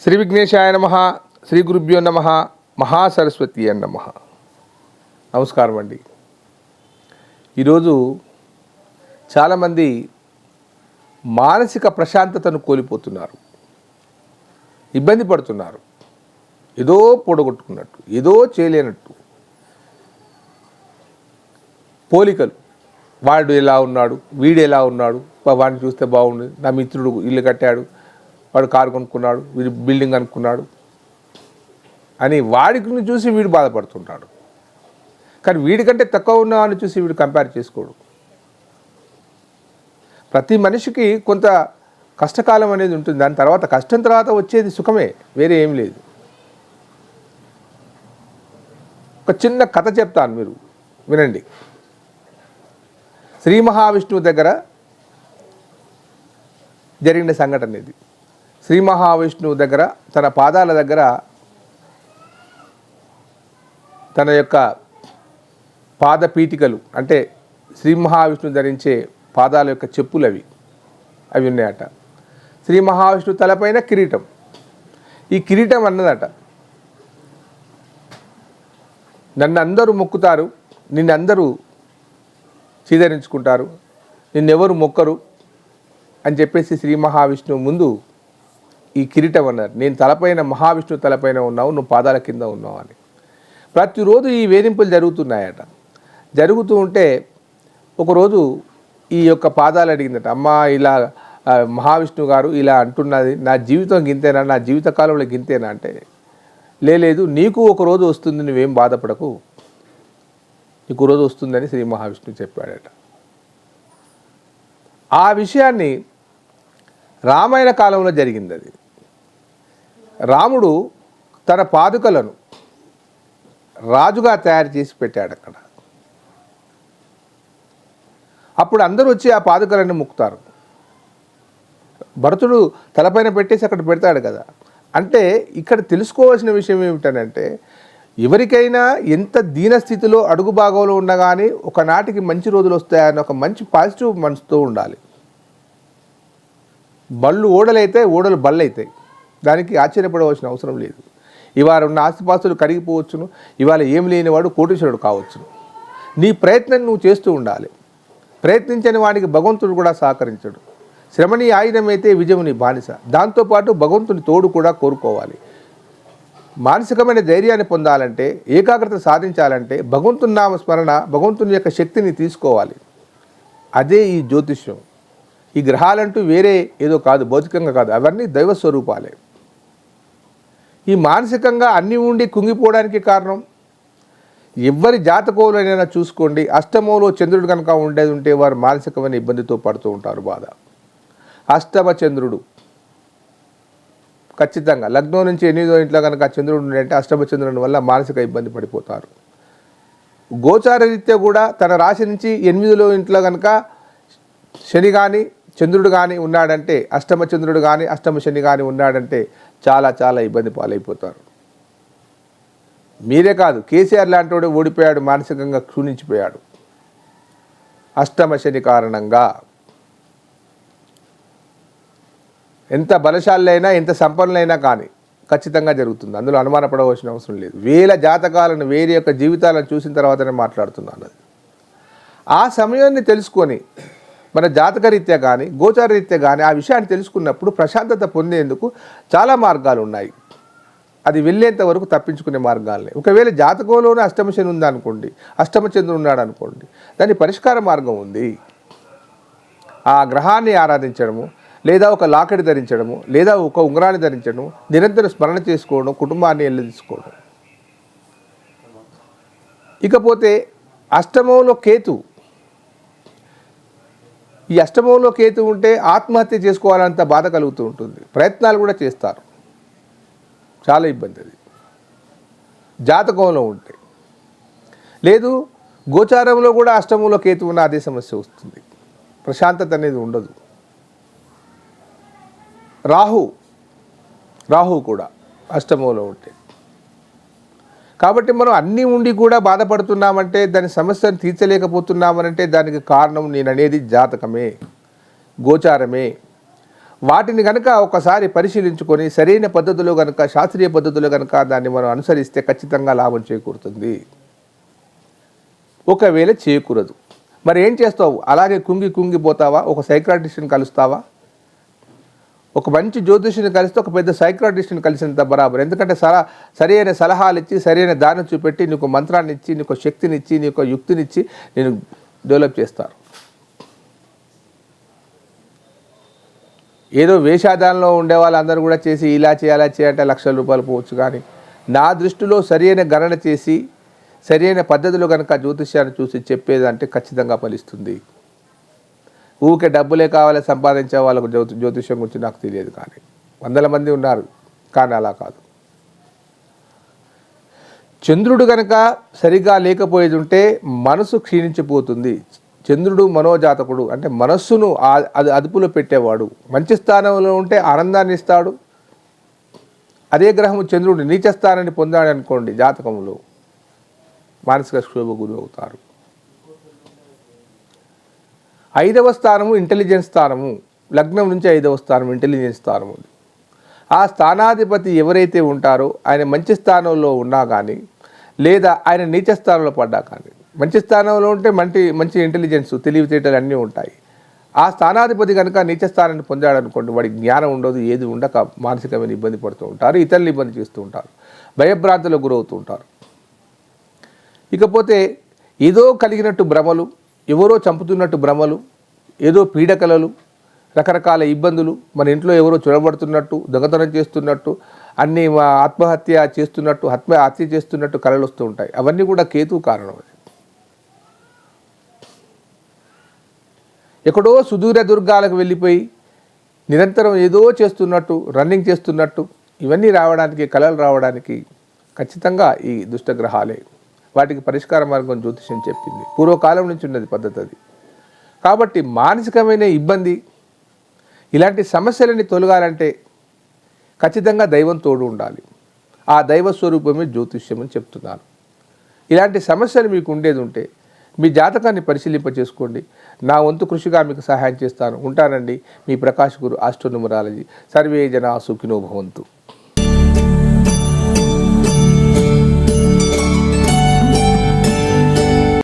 శ్రీ విఘ్నేశాయ నమ శ్రీ గురుభ్యో నమ మహాసరస్వతి అన్న నమ. నమస్కారం అండి. ఈరోజు చాలామంది మానసిక ప్రశాంతతను కోల్పోతున్నారు. ఇబ్బంది పడుతున్నారు. ఏదో పొడగొట్టుకున్నట్టు ఏదో చేయలేనట్టు. పోలికలు. వాడు ఎలా ఉన్నాడు వీడు ఎలా ఉన్నాడు వాడిని చూస్తే బాగుంది నా మిత్రుడు ఇల్లు కట్టాడు వాడు కారు కొనుక్కున్నాడు వీడు బిల్డింగ్ అనుకున్నాడు. అని వాడిని చూసి వీడు బాధపడుతుంటాడు. కానీ వీడికంటే తక్కువ ఉన్నవాడిని చూసి వీడు కంపేర్ చేసుకోడు. ప్రతి మనిషికి కొంత కష్టకాలం అనేది ఉంటుంది. దాని తర్వాత కష్టం తర్వాత వచ్చేది సుఖమే వేరే ఏం లేదు. ఒక చిన్న కథ చెప్తాను మీరు వినండి. శ్రీ మహావిష్ణువు దగ్గర జరిగిన సంఘటన ఇది. శ్రీ మహావిష్ణువు దగ్గర తన పాదాల దగ్గర తన యొక్క పాద పీఠికలు అంటే శ్రీ మహావిష్ణువు ధరించే పాదాల యొక్క చెప్పులు అవి. అవి ఉన్నాయట. శ్రీ మహావిష్ణువు తలపైన కిరీటం. ఈ కిరీటం అన్నదట. నన్ను అందరూ మొక్కుతారు నిన్ను అందరూ చీదరించుకుంటారు నిన్నెవరు మొక్కరు అని చెప్పేసి శ్రీ మహావిష్ణువు ముందు ఈ కిరీటం అన్నారు. నేను తలపైన మహావిష్ణువు తలపైన ఉన్నావు నువ్వు పాదాల కింద ఉన్నావు అని. ప్రతిరోజు ఈ వేధింపులు జరుగుతున్నాయట. జరుగుతూ ఉంటే ఒకరోజు ఈ యొక్క పాదాలు అడిగిందట అమ్మా ఇలా మహావిష్ణువు గారు ఇలా అంటున్నది నా జీవితం గింతేనా నా జీవిత కాలంలో గింతేనా? అంటే లేదు నీకు ఒక రోజు వస్తుంది నువ్వేం బాధపడకు. నీకు రోజు వస్తుందని శ్రీ మహావిష్ణువు చెప్పాడట. ఆ విషయాన్ని రామాయణ కాలంలో జరిగింది అది. రాముడు తన పాదుకలను రాజుగా తయారు చేసి పెట్టాడు అక్కడ. అప్పుడు అందరూ వచ్చి ఆ పాదుకలన్నీ ముక్కుతారు. భరతుడు తలపైన పెట్టేసి అక్కడ పెడతాడు కదా. అంటే ఇక్కడ తెలుసుకోవాల్సిన విషయం ఏమిటనంటే ఎవరికైనా ఎంత దీనస్థితిలో అడుగు భాగంలో ఉన్నా కానీ ఒకనాటికి మంచి రోజులు వస్తాయని ఒక మంచి పాజిటివ్ మనసుతో ఉండాలి. బళ్ళు ఓడలైతే ఓడలు బళ్ళు అవుతాయి దానికి ఆశ్చర్యపడవలసిన అవసరం లేదు. ఇవాళ ఉన్న ఆస్తిపాస్తులు కరిగిపోవచ్చును. ఇవాళ ఏం లేనివాడు కోటీశ్వరుడు కావచ్చును. నీ ప్రయత్నం నువ్వు చేస్తూ ఉండాలి. ప్రయత్నించని వాడికి భగవంతుడు కూడా సహకరించడు. శ్రమని ఆయుధమైతే విజయముని బానిస. దాంతోపాటు భగవంతుని తోడు కూడా కోరుకోవాలి. మానసికమైన ధైర్యాన్ని పొందాలంటే ఏకాగ్రత సాధించాలంటే భగవంతుని నామ స్మరణ భగవంతుని యొక్క శక్తిని తీసుకోవాలి. అదే ఈ జ్యోతిష్యం. ఈ గ్రహాలంటూ వేరే ఏదో కాదు భౌతికంగా కాదు. అవన్నీ దైవ స్వరూపాలే. ఈ మానసికంగా అన్నీ ఉండి కుంగిపోవడానికి కారణం? ఎవరి జాతకంలోనైనా చూసుకోండి. అష్టమంలో చంద్రుడు కనుక ఉండేది ఉంటే వారు మానసికమైన ఇబ్బందితో పడుతూ ఉంటారు బాధ. అష్టమ చంద్రుడు. ఖచ్చితంగా. లగ్నం నుంచి ఎనిమిదో ఇంట్లో కనుక చంద్రుడు ఉండే అష్టమ చంద్రుని వల్ల మానసిక ఇబ్బంది పడిపోతారు. గోచార రీత్యా కూడా తన రాశి నుంచి ఎనిమిదిలో ఇంట్లో కనుక శని కానీ చంద్రుడు కానీ ఉన్నాడంటే అష్టమ చంద్రుడు కానీ అష్టమ శని కానీ ఉన్నాడంటే చాలా చాలా ఇబ్బంది పాలైపోతారు. మీరే కాదు కేసీఆర్ లాంటి వాడు ఓడిపోయాడు మానసికంగా క్షీణించిపోయాడు. అష్టమ శని కారణంగా ఎంత బలశాలైనా ఎంత సంపన్నులైనా కానీ ఖచ్చితంగా జరుగుతుంది. అందులో అనుమానపడవలసిన అవసరం లేదు. వేల జాతకాలను వేరే యొక్క జీవితాలను చూసిన తర్వాతనే మాట్లాడుతున్నాను. అది ఆ సమయాన్ని తెలుసుకొని మన జాతకరీత్యా కానీ గోచారరీత్యా కానీ ఆ విషయాన్ని తెలుసుకున్నప్పుడు ప్రశాంతత పొందేందుకు చాలా మార్గాలు ఉన్నాయి. అది వెళ్ళేంత వరకు తప్పించుకునే మార్గాలనే ఒకవేళ జాతకంలోనే అష్టమశని ఉందనుకోండి అష్టమచంద్రుడు ఉన్నాడు అనుకోండి దాని పరిష్కార మార్గం ఉంది. ఆ గ్రహాన్ని ఆరాధించడము లేదా ఒక లాకెట్ ధరించడము లేదా ఒక ఉంగరాన్ని ధరించడము నిరంతరం స్మరణ చేసుకోవడం కుటుంబాన్ని వెళ్ళదీసుకోవడం ఇకపోతే అష్టమంలో కేతు ఈ అష్టమంలో కేతు ఉంటే ఆత్మహత్య చేసుకోవాలంత బాధ కలుగుతూ ఉంటుంది. ప్రయత్నాలు కూడా చేస్తారు. చాలా ఇబ్బంది అది. జాతకంలో ఉంటే. లేదు గోచారంలో కూడా అష్టమంలో కేతు ఉన్న అదే సమస్య వస్తుంది. ప్రశాంతత అనేది ఉండదు. రాహు రాహు కూడా అష్టమంలో ఉంటే. కాబట్టి మనం అన్నీ ఉండి కూడా బాధపడుతున్నామంటే దాని సమస్యను తీర్చలేకపోతున్నామనంటే దానికి కారణం నేననేది జాతకమే గోచారమే. వాటిని కనుక ఒకసారి పరిశీలించుకొని సరైన పద్ధతిలో కనుక శాస్త్రీయ పద్ధతిలో కనుక దాన్ని మనం అనుసరిస్తే ఖచ్చితంగా లాభం చేకూరుతుంది. ఒకవేళ చేకూరదు. మరి ఏం చేస్తావు? అలాగే కుంగి కుంగిపోతావా? ఒక సైక్రాటిస్ట్ని కలుస్తావా? ఒక మంచి జ్యోతిష్యుని కలిస్తే ఒక పెద్ద సైక్రాటిస్ట్ని కలిసినంత బరాబర్. ఎందుకంటే సరా సరైన సలహాలు ఇచ్చి సరైన దారి చూపెట్టి నీకు మంత్రాన్ని ఇచ్చి నీకు శక్తిని ఇచ్చి నీకు యుక్తినిచ్చి నేను డెవలప్ చేస్తారు ఏదో వేషాదానంలో ఉండే వాళ్ళందరూ కూడా చేసి ఇలా చేయాలా చేయాలంటే లక్షల రూపాయలు పోవచ్చు కానీ నా దృష్టిలో సరైన గణన చేసి సరైన పద్ధతిలో కనుక జ్యోతిష్యాన్ని చూసి చెప్పేదంటే ఖచ్చితంగా ఫలిస్తుంది. ఊరికే డబ్బులే కావాలి సంపాదించే వాళ్ళకు జ్యోతి జ్యోతిష్యం గురించి నాకు తెలియదు కానీ. వందల మంది ఉన్నారు కానీ అలా కాదు. చంద్రుడు కనుక సరిగా లేకపోయేది ఉంటే మనసు క్షీణించిపోతుంది. చంద్రుడు మనోజాతకుడు అంటే మనస్సును అది అదుపులో పెట్టేవాడు. మంచి స్థానంలో ఉంటే ఆనందాన్ని ఇస్తాడు. అదే గ్రహము చంద్రుడు నీచ స్థానాన్ని పొందాడు అనుకోండి జాతకంలో. మానసిక క్షోభ గురి అవుతారు ఐదవ స్థానము ఇంటెలిజెన్స్ స్థానము. లగ్నం నుంచి ఐదవ స్థానం ఇంటెలిజెన్స్ స్థానము ఆ స్థానాధిపతి ఎవరైతే ఉంటారో ఆయన మంచి స్థానంలో ఉన్నా కానీ లేదా ఆయన నీచ స్థానంలో పడ్డా కానీ మంచి స్థానంలో ఉంటే మంచి మంచి ఇంటెలిజెన్స్ తెలివితేటలు అన్నీ ఉంటాయి. ఆ స్థానాధిపతి కనుక నీచ స్థానాన్ని పొందాడనుకోండి వాడి వాడికి జ్ఞానం ఉండదు ఏది ఉండక మానసికమైన ఇబ్బంది పడుతూ ఉంటారు ఇతరులు ఇబ్బంది చేస్తూ ఉంటారు భయభ్రాంతులకు గురవుతూ ఉంటారు. ఇకపోతే ఏదో కలిగినట్టు భ్రమలు ఎవరో చంపుతున్నట్టు భ్రమలు ఏదో పీడకలలు రకరకాల ఇబ్బందులు మన ఇంట్లో ఎవరో చొరబడుతున్నట్టు దొంగతనం చేస్తున్నట్టు అన్ని మా ఆత్మహత్య చేస్తున్నట్టు ఆత్మ హత్య చేస్తున్నట్టు కళలు వస్తూ ఉంటాయి. అవన్నీ కూడా కేతు కారణం అది. ఎక్కడో సుదూర దుర్గాలకు వెళ్ళిపోయి నిరంతరం ఏదో చేస్తున్నట్టు రన్నింగ్ చేస్తున్నట్టు ఇవన్నీ రావడానికి కళలు రావడానికి ఖచ్చితంగా ఈ దుష్టగ్రహాలే. వాటికి పరిష్కార మార్గం జ్యోతిష్యం చెప్పింది. పూర్వకాలం నుంచి ఉన్నది పద్ధతి అది. కాబట్టి మానసికమైన ఇబ్బంది ఇలాంటి సమస్యలని తొలగాలంటే ఖచ్చితంగా దైవం తోడు ఉండాలి. ఆ దైవ స్వరూపమే జ్యోతిష్యం అని చెప్తున్నాను. ఇలాంటి సమస్యలు మీకు ఉండేది ఉంటే మీ జాతకాన్ని పరిశీలింప చేసుకోండి నా వంతు కృషిగా మీకు సహాయం చేస్తాను. ఉంటానండి మీ ప్రకాష్ గురు ఆస్ట్రోనుమరాలజీ సర్వే జన సుఖినో భవంతు.